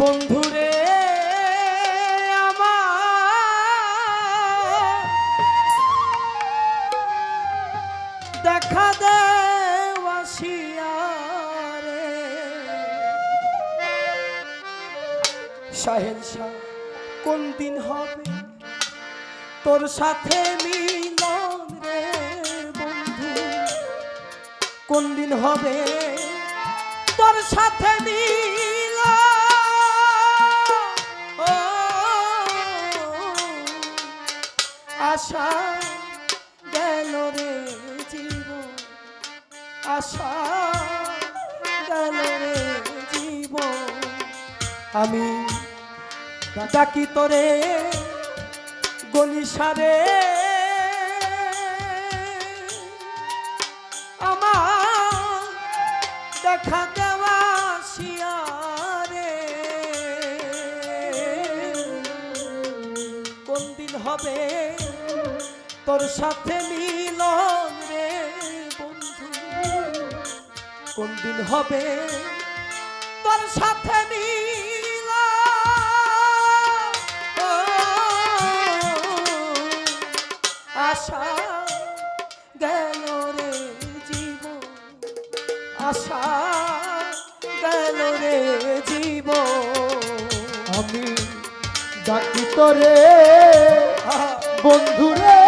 বন্ধুরে, আমার দেখা দেওয়াশিয়ারে সাহেল শাহ, কোন দিন হবে তোর সাথে মিলন রে বন্ধু? কোন দিন হবে তোর সাথে মিল আশা গেল রে জীবন। আশা গেল রে জীবন। আমি ডাকি তোরে গলিসারে আমার দেখা দেওয়া শিয়ারে। কোন দিন হবে তোর সাথে মিলন রে বন্ধু। কোন দিন হবে তোর সাথে মিলন? আশা গেল রে জীবন। আশা গেল রে জীবন। আমি ডাকি তোরে বন্ধুরে।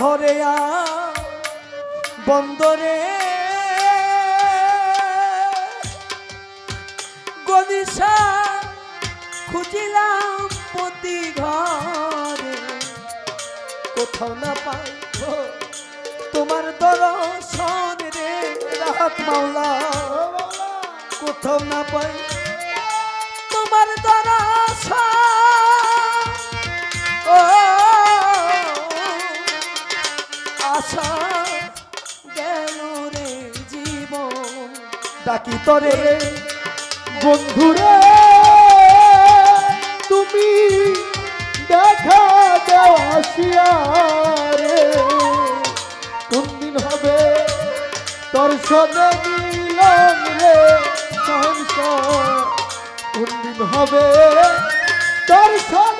শহরে বন্দরে। গদিশা খুঁজিলাম প্রতি ঘরে। কোথাও না পাই তোমার দর্শন রে, রাহাত মাওলা। কোথাও না পাই তোমার দর্শন। আশা গেল রে জীবন। ডাকি তরে, বন্ধুরে, তুমি দেখা দেওয়াশিয়ারে কোন দিন হবে তোর সঙ্গে মিলন রে সহনস কোন হবে তোর সঙ্গে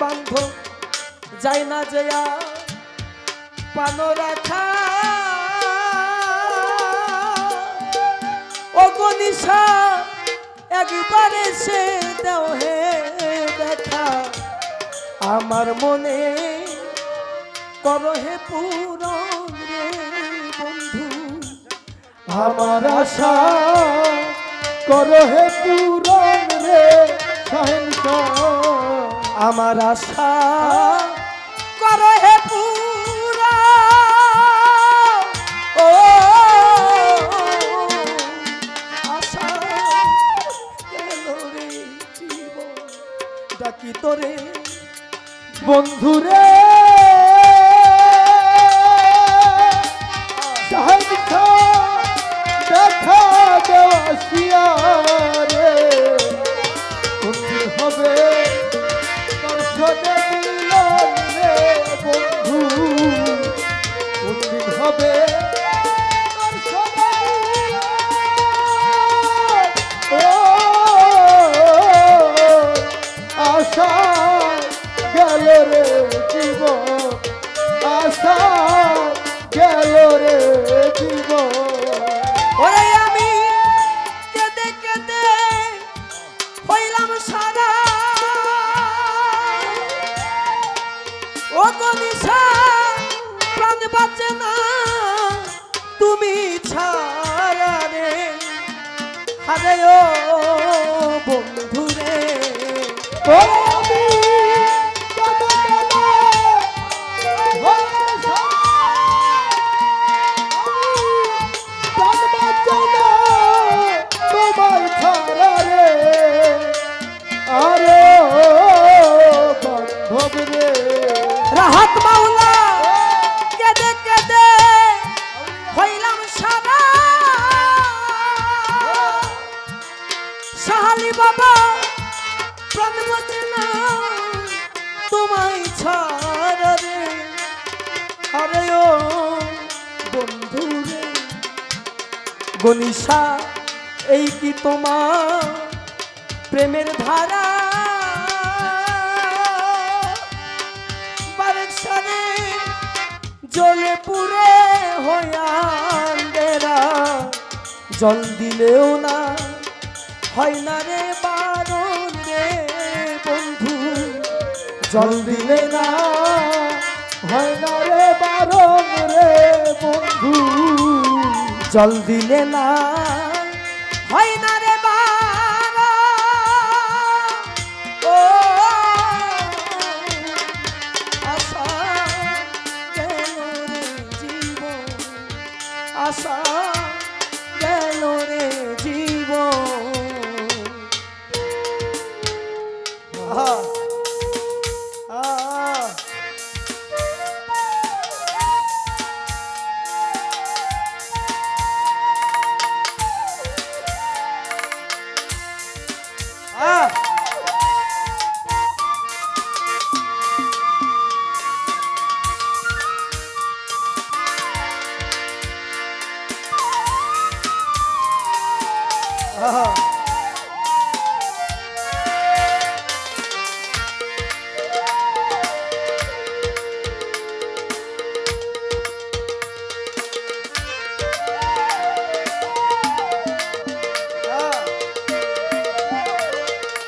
বান্ধ যাই না জয়া পানো রাখা। ও গনিশা একবারে সে দেও হে দেখা। আমার মনে করো হে পুরন রে বন্ধু। আমার আশা করো হে পূরণ রে সহেনশাহ আমার আশা। করো হে পুরা। ও আশা ডাকি তোরে বন্ধুরে। ও গনিশা এই কি তোমার প্রেমের ধারা? বারেকসানে জলে পুরে হইয়ান্দেরা জল দিলেও না, হয় না রে বারণ রে বন্ধু। জল দিলে না জল দিলে না হয় না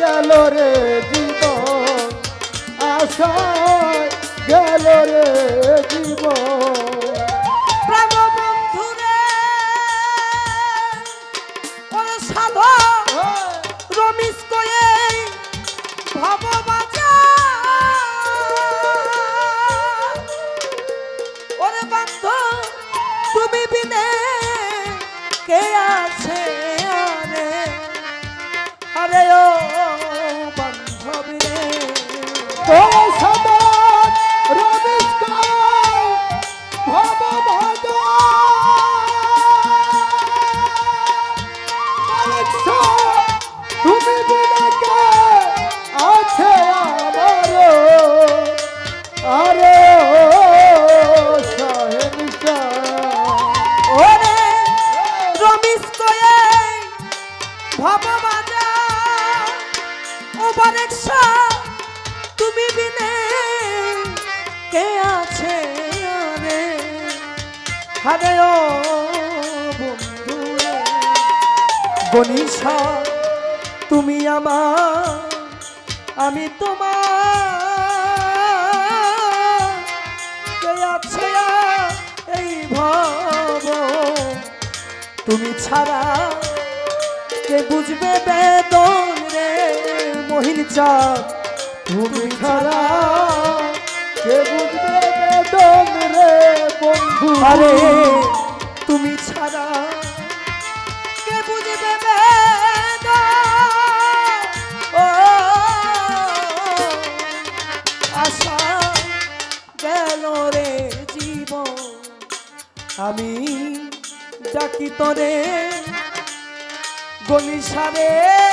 গেল রে জীবন আশায় গেল রে জীবন। তুমি আমার, আমি তোমার। এই ভব? তুমি ছাড়া কে বুঝবে বেদন রে মহিন তুমি ছাড়া কে বুঝবে বেদন রে বন্ধু? আরে ডাকি গলি গনিসারে